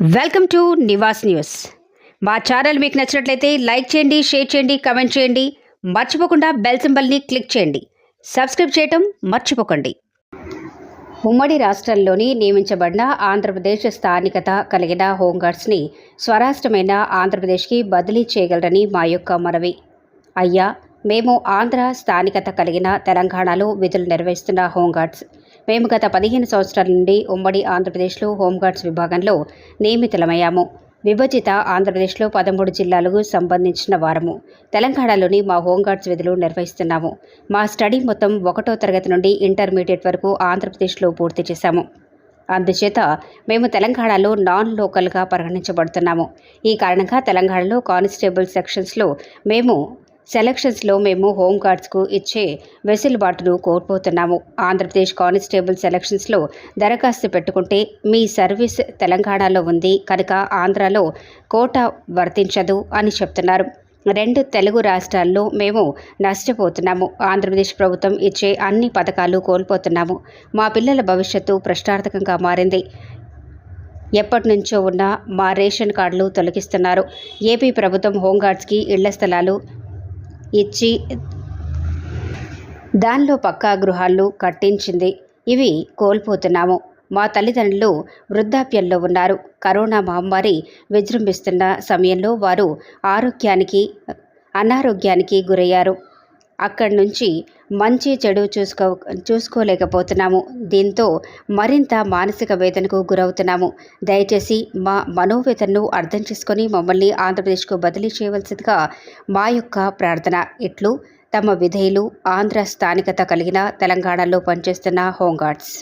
Welcome to Nivas news. మా channel మీకు నచ్చినట్లయితే లైక్ చేయండి షేర్ చేయండి కమెంట్ చేయండి. మర్చిపోకుండా బెల్ సింబల్ని క్లిక్ చేయండి. సబ్స్క్రైబ్ చేయటం మర్చిపోకండి. ఉమ్మడి రాష్ట్రంలోని నియమించబడిన ఆంధ్రప్రదేశ్ స్థానికత కలిగిన హోంగార్డ్స్ని స్వరాష్ట్రమైన ఆంధ్రప్రదేశ్కి బదిలీ చేయగలరని మా యొక్క మనవి. అయ్యా మేము ఆంధ్ర స్థానికత కలిగిన తెలంగాణలో విధులు నిర్వహిస్తున్న హోంగార్డ్స్. మేము గత పదిహేను సంవత్సరాల నుండి ఉమ్మడి ఆంధ్రప్రదేశ్లో హోంగార్డ్స్ విభాగంలో నియమితులమయ్యాము. విభజిత ఆంధ్రప్రదేశ్లో పదమూడు జిల్లాలకు సంబంధించిన వారము. తెలంగాణలోని మా హోంగార్డ్స్ విధులు నిర్వహిస్తున్నాము. మా స్టడీ మొత్తం ఒకటో తరగతి నుండి ఇంటర్మీడియట్ వరకు ఆంధ్రప్రదేశ్లో పూర్తి చేశాము. అందుచేత మేము తెలంగాణలో నాన్ లోకల్గా పరిగణించబడుతున్నాము. ఈ కారణంగా తెలంగాణలో కానిస్టేబుల్ సెక్షన్స్లో మేము సెలక్షన్స్లో మేము హోంగార్డ్స్కు ఇచ్చే వెసులుబాటును కోల్పోతున్నాము. ఆంధ్రప్రదేశ్ కానిస్టేబుల్ సెలక్షన్స్లో దరఖాస్తు పెట్టుకుంటే మీ సర్వీస్ తెలంగాణలో ఉంది. కనుక ఆంధ్రాలో కోట వర్తించదు అని చెప్తున్నారు. రెండు తెలుగు రాష్ట్రాల్లో మేము నష్టపోతున్నాము. ఆంధ్రప్రదేశ్ ప్రభుత్వం ఇచ్చే అన్ని పథకాలు కోల్పోతున్నాము. మా పిల్లల భవిష్యత్తు ప్రశ్నార్థకంగా మారింది. ఎప్పటి నుంచో ఉన్న మా రేషన్ కార్డులు తొలగిస్తున్నారు. ఏపీ ప్రభుత్వం హోంగార్డ్స్కి ఇళ్ళ స్థలాలు ఇచ్చి దానిలో పక్కా గృహాలు కట్టించింది. ఇవి కోల్పోతున్నాము. మా తల్లిదండ్రులు వృద్ధాప్యంలో ఉన్నారు. కరోనా మహమ్మారి విజృంభిస్తున్న సమయంలో వారు ఆరోగ్యానికి అనారోగ్యానికి గురయ్యారు. అక్కడి నుంచి మంచి చెడు చూసుకో చూసుకోలేకపోతున్నాము. దీంతో మరింత మానసిక వేదనకు గురవుతున్నాము. దయచేసి మా మనోవేదనను అర్థం చేసుకొని మమ్మల్ని ఆంధ్రప్రదేశ్కు బదిలీ చేయవలసిందిగా మా యొక్క ప్రార్థన. ఇట్లు తమ విధేయులు ఆంధ్ర స్థానికత కలిగిన తెలంగాణలో పనిచేస్తున్న హోంగార్డ్స్.